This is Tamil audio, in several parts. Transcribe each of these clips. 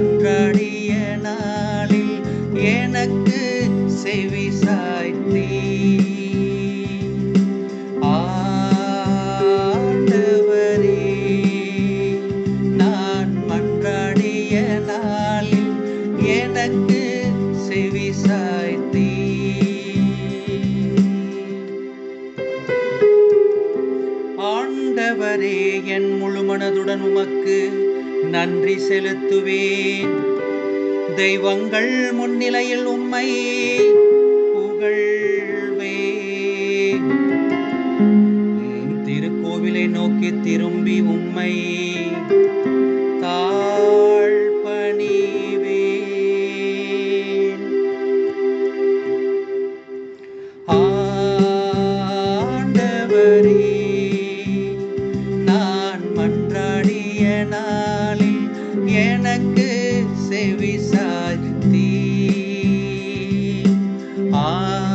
நான் நாளில் எனக்கு செவி சாய்த்தீ. எனக்கு செவி சாய்த்தீ. ஆண்டவரே என் முழு மனதுடன் உமக்கு நன்றி செலுத்துவேன். தெய்வங்கள் முன்னிலையில் உம்மை புகழ்வே திருக்கோவிலை நோக்கி திரும்பி உம்மை தாழ் ஆண்டவரே நான் மன்றாடிய நான் எனக்கு செவி சாய்த்தீ. ஆண்டவரே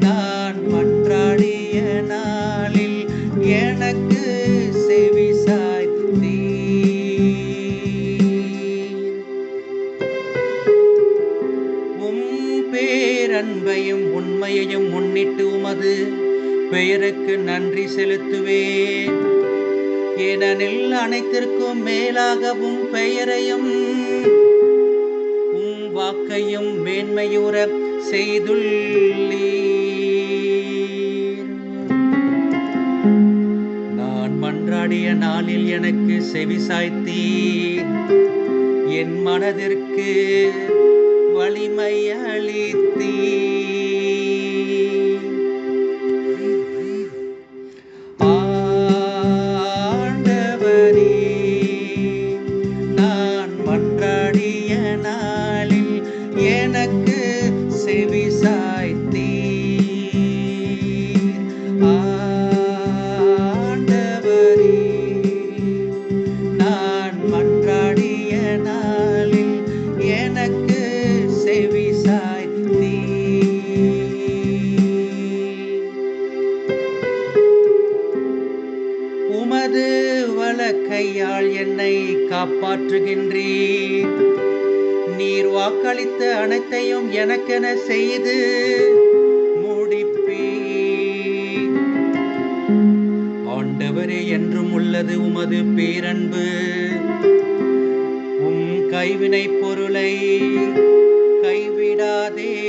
நான் மன்றாடிய நாளில் எனக்கு செவி சாய்த்தீ. உம் பேரன்பையும் உண்மையையும் முன்னிட்டு உமது பெயருக்கு நன்றி செலுத்துவேன். ஏனெனில் அனைத்திற்கும் மேலாகவும் பெயரையும் உம் வாக்கையும் மேன்மையூற செய்துள்ளீர். நான் மன்றாடிய நாளில் எனக்கு செவிசாய்த்தீர் என் மனதிற்கு வலிமை அளித்தீர். கையால் என்னை காப்பாற்றுகின்றீர். நீர் வாக்களித்த அனைத்தையும் எனக்கென செய்து முடிப்பீர். ஆண்டவரே என்றும் உள்ளது உமது பேரன்பு. உம் கைவினை பொருளை கைவிடாதே.